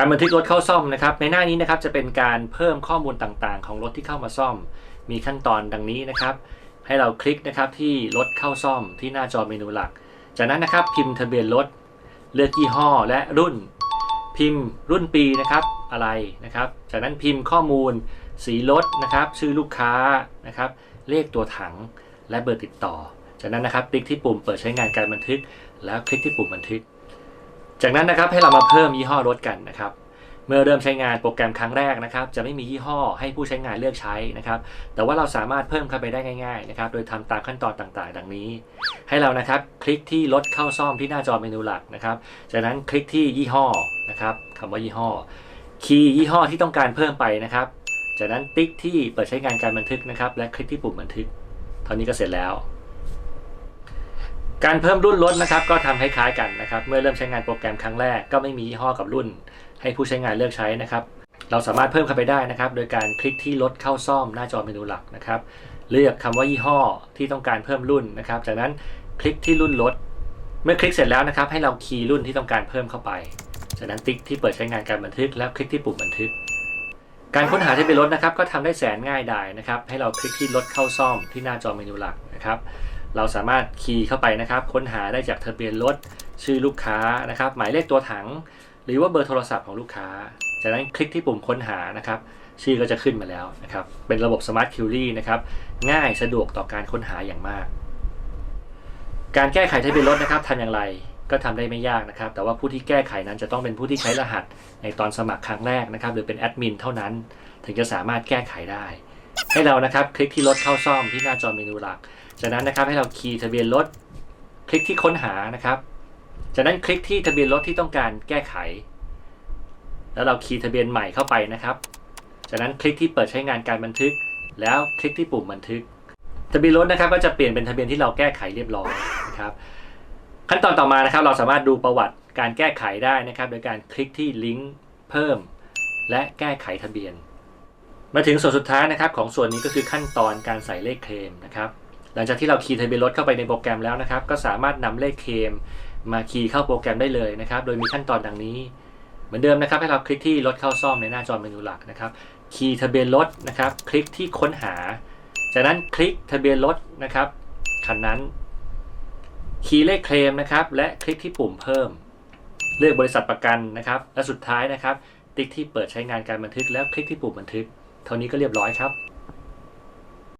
การบันทึกรถเข้าซ่อมนะครับ ในหน้านี้นะครับจะเป็นการเพิ่มข้อมูลต่างๆ ของรถที่เข้ามาซ่อม มีขั้นตอนดังนี้นะครับ ให้เราคลิกนะครับที่รถเข้าซ่อมที่หน้าจอเมนูหลัก จากนั้นนะครับพิมพ์ทะเบียนรถเลือกยี่ห้อและรุ่น พิมพ์รุ่นปีนะครับอะไรนะครับ จากนั้นพิมพ์ข้อมูล สีรถนะครับ ชื่อลูกค้านะครับ เลขตัวถังและเบอร์ติดต่อ จากนั้นนะครับติ๊กที่ปุ่มเปิดใช้งานการบันทึก แล้วคลิกที่ปุ่มบันทึก จากนั้นนะครับให้เรามาเพิ่มยี่ห้อรถกันนะครับ เมื่อเริ่มใช้งานโปรแกรมครั้งแรกนะครับ จะไม่มียี่ห้อให้ผู้ใช้งานเลือกใช้นะครับ แต่ว่าเราสามารถเพิ่มเข้าไปได้ง่ายๆนะครับ โดยทำตามขั้นตอนต่างๆ ดังนี้ ให้เรานะครับคลิกที่รถเข้าซ่อมที่หน้าจอเมนูหลักนะครับ จากนั้นคลิกที่ยี่ห้อนะครับคำว่ายี่ห้อ คีย์ยี่ห้อที่ต้องการเพิ่มไปนะครับ จากนั้นติ๊กที่เปิดใช้งานการบันทึกนะครับ และคลิกที่ปุ่มบันทึก เท่านี้ก็เสร็จแล้ว การเพิ่มรุ่นรถนะครับก็ทำคล้ายๆกันนะครับ เมื่อเริ่มใช้งานโปรแกรมครั้งแรกก็ไม่มียี่ห้อกับรุ่น ให้ผู้ใช้งานเลือกใช้นะครับ เราสามารถเพิ่มเข้าไปได้นะครับ โดยการคลิกที่รถเข้าซ่อมหน้าจอเมนูหลักนะครับ เลือกคำว่ายี่ห้อที่ต้องการเพิ่มรุ่นนะครับ จากนั้นคลิกที่รุ่นรถเมื่อคลิกเสร็จแล้วนะครับ ให้เราคีย์รุ่นที่ต้องการเพิ่มเข้าไป จากนั้นติ๊กที่เปิดใช้งานการบันทึกแล้วคลิกที่ปุ่มบันทึก การค้นหาทะเบียนรถนะครับ ก็ทำได้แสนง่ายดายนะครับ ให้เราคลิกที่รถเข้าซ่อมที่หน้าจอเมนูหลักนะครับ เราสามารถคีย์เข้าไปนะครับ ค้นหาได้จากทะเบียนรถชื่อลูกค้านะครับ หมายเลขตัวถัง หรือว่าเบอร์โทรศัพท์ของลูกค้า จากนั้นคลิกที่ปุ่มค้นหานะครับ ชื่อก็จะขึ้นมาแล้วนะครับ เป็นระบบ Smart Query นะครับ ง่ายสะดวกต่อการค้นหาอย่างมาก การแก้ไขทะเบียนรถนะครับทำอย่างไรก็ทำได้ไม่ยากนะครับ แต่ว่าผู้ที่แก้ไขนั้นจะต้องเป็นผู้ที่ใช้รหัสในตอนสมัครครั้งแรกนะครับ หรือเป็นแอดมินเท่านั้น ถึงจะสามารถแก้ไขได้ ให้เรานะครับคลิกที่รถเข้าซ่อมที่หน้าจอเมนูหลัก จากนั้นนะครับให้เราคีย์ทะเบียนรถ คลิกที่ค้นหานะครับ จากนั้นคลิกที่ทะเบียนรถที่ต้องการแก้ไข แล้วเราคีย์ทะเบียนใหม่เข้าไปนะครับ จากนั้นคลิกที่เปิดใช้งานการบันทึก แล้วคลิกที่ปุ่มบันทึก ทะเบียนรถนะครับ ก็จะเปลี่ยนเป็นทะเบียนที่เราแก้ไขเรียบร้อยนะครับ ขั้นตอนต่อมานะครับ เราสามารถดูประวัติการแก้ไขได้นะครับ โดยการคลิกที่ลิงก์เพิ่ม และแก้ไขทะเบียน มาถึงส่วนสุดท้ายนะครับของส่วนนี้ก็คือขั้นตอนการใส่เลขเคลมนะครับหลังจากที่เราคีย์ทะเบียนรถเข้าไปในโปรแกรมแล้วนะครับ ก็สามารถนำเลขเคลมมาคีย์เข้าโปรแกรมได้เลยนะครับ โดยมีขั้นตอนดังนี้ เหมือนเดิมนะครับให้เราคลิกที่รถเข้าซ่อมในหน้าจอเมนูหลักนะครับคีย์ทะเบียนรถนะครับ คลิกที่ค้นหา จากนั้นคลิกทะเบียนรถนะครับคันนั้นคีย์เลขเคลมนะครับ และคลิกที่ปุ่มเพิ่ม เลือกบริษัทประกันนะครับ และสุดท้ายนะครับ ติ๊กที่เปิดใช้งานการบันทึกแล้วคลิกที่ปุ่มบันทึก เท่านี้ก็เรียบร้อยครับ